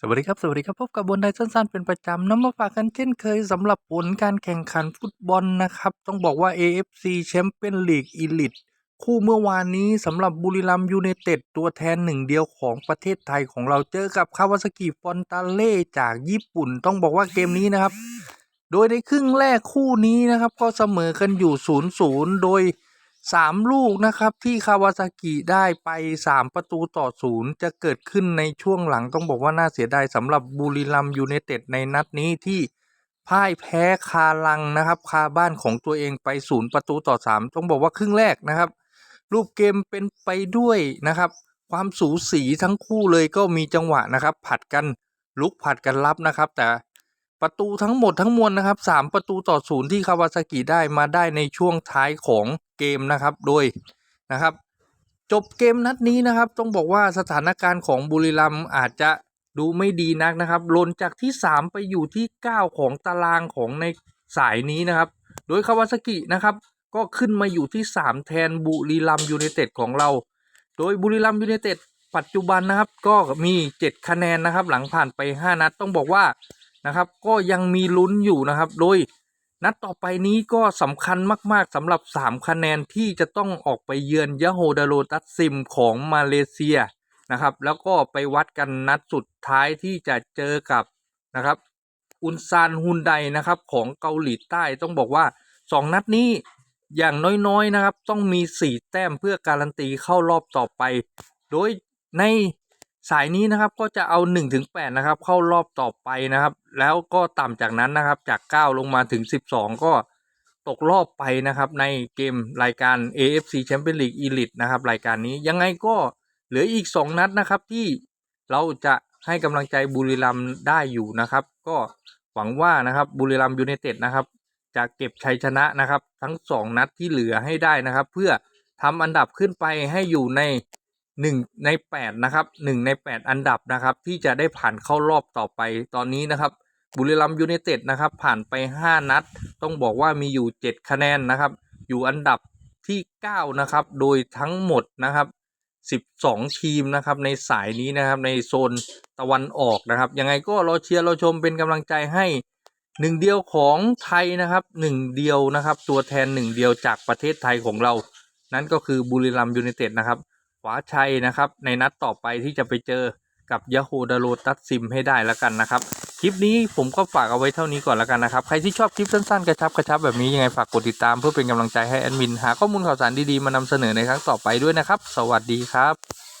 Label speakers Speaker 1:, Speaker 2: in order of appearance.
Speaker 1: สวัสดีครับ สวัสดีครับ พบกับบนไดสั้นๆ เป็นประจำนำมาฝากกันเช่นเคยสำหรับผลการแข่งขันฟุตบอลนะครับ ต้องบอกว่า AFC Champions League Elite คู่เมื่อวานนี้สำหรับบุรีรัมยูไนเต็ดตัวแทนหนึ่งเดียวของประเทศไทยของเราเจอกับคาวาซากิฟอนตาเล่จากญี่ปุ่น ต้องบอกว่าเกมนี้นะครับ โดยในครึ่งแรกคู่นี้นะครับ ก็เสมอกันอยู่ 0-0 โดย 3 ลูกนะครับที่คาวาซากิได้ไป 3 ประตูต่อศูนย์จะเกิดขึ้นในช่วงหลังต้องบอกว่าน่าเสียดายสำหรับบุรีรัมยูไนเต็ดในนัดนี้ที่พ่ายแพ้คาลังนะครับ คาบ้านของตัวเองไปศูนย์ประตูต่อ 3 ต้องบอกว่าครึ่งแรกนะครับ รูปเกมเป็นไปด้วยนะครับ ความสูสีทั้งคู่เลยก็มีจังหวะนะครับ ผัดกันลุกผัดกันรับนะครับ แต่ประตูทั้งหมดทั้งมวลนะครับสามประตูต่อศูนย์ที่คาวาซากิได้มาได้ในช่วงท้ายของ เกมนะครับโดยนะครับ จบเกมนัดนี้นะครับ ต้องบอกว่าสถานการณ์ของบุรีรัมย์อาจจะดูไม่ดีนักนะครับลนจากที่ 3 ไปอยู่ที่ 9 ของตารางของในสายนี้นะครับ โดยคาวาซากินะครับ ก็ขึ้นมาอยู่ที่ 3 แทนบุรีรัมยูไนเต็ดของเรา โดยบุรีรัมย์ยูไนเต็ดปัจจุบันนะครับก็มี 7 คะแนนนะครับ หลังผ่านไป 5 นัดต้องบอกว่านะครับ ก็ยังมีลุ้นอยู่นะครับ โดย นัดต่อไปนี้ก็สำคัญมาก ๆสำหรับ 3 คะแนนที่จะต้องออกไปเยือนยะโฮดาโรตัสซิมของมาเลเซียนะครับ แล้วก็ไปวัดกันนัดสุดท้ายที่จะเจอกับนะครับอุนซานฮุนไดนะครับของเกาหลีใต้ต้องบอกว่า 2 นัดนี้อย่างน้อยๆนะครับ ต้องมี 4 แต้มเพื่อการันตีเข้ารอบต่อไป โดยใน สายนี้นะครับก็จะเอา1-8นะครับ เข้ารอบต่อไปนะครับ แล้วก็ต่ำจากนั้นนะครับจาก 9 ลงมาถึง 12 ก็ตกรอบไปนะครับ ในเกมรายการ AFC Champions League Elite นะครับ รายการนี้ยังไงก็เหลืออีก 2 นัดนะครับ ที่เราจะให้กำลังใจบุรีรัมย์ได้อยู่นะครับ ก็หวังว่านะครับบุรีรัมย์ยูไนเต็ดนะครับจะเก็บชัยชนะนะครับ ทั้ง 2 นัดที่เหลือให้ได้นะครับ เพื่อทำอันดับขึ้นไปให้อยู่ใน 1 ใน 8 นะครับ 1 ใน 8 อันดับนะครับ ที่จะได้ผ่านเข้ารอบต่อไปตอนนี้นะครับ บุรีรัมย์ยูไนเต็ดนะครับ ผ่านไป 5 นัด ต้องบอกว่ามีอยู่ 7 คะแนนนะครับ อยู่อันดับที่ 9 นะครับ โดยทั้งหมดนะครับ 12 ทีมนะครับในสายนี้นะครับในโซนตะวันออกนะครับ ยังไงก็รอเชียร์รอชมเป็นกำลังใจให้หนึ่งเดียวของไทยนะครับหนึ่งเดียวนะครับ ตัวแทนหนึ่งเดียวจากประเทศไทยของเรา นั่นก็คือบุรีรัมย์ยูไนเต็ดนะครับ ขวาชัยนะครับ ในนัดต่อไปที่จะไปเจอกับยาโฮดาโรตัดซิมให้ได้แล้วกันนะครับ คลิปนี้ผมก็ฝากเอาไว้เท่านี้ก่อนแล้วกันนะครับ ใครที่ชอบคลิปสั้นๆ กระชับกระชับแบบนี้ยังไงฝากกดติดตามเพื่อเป็นกำลังใจให้แอดมินหาข้อมูลข่าวสารดีๆ มานำเสนอในครั้งต่อไปด้วยนะครับ สวัสดีครับ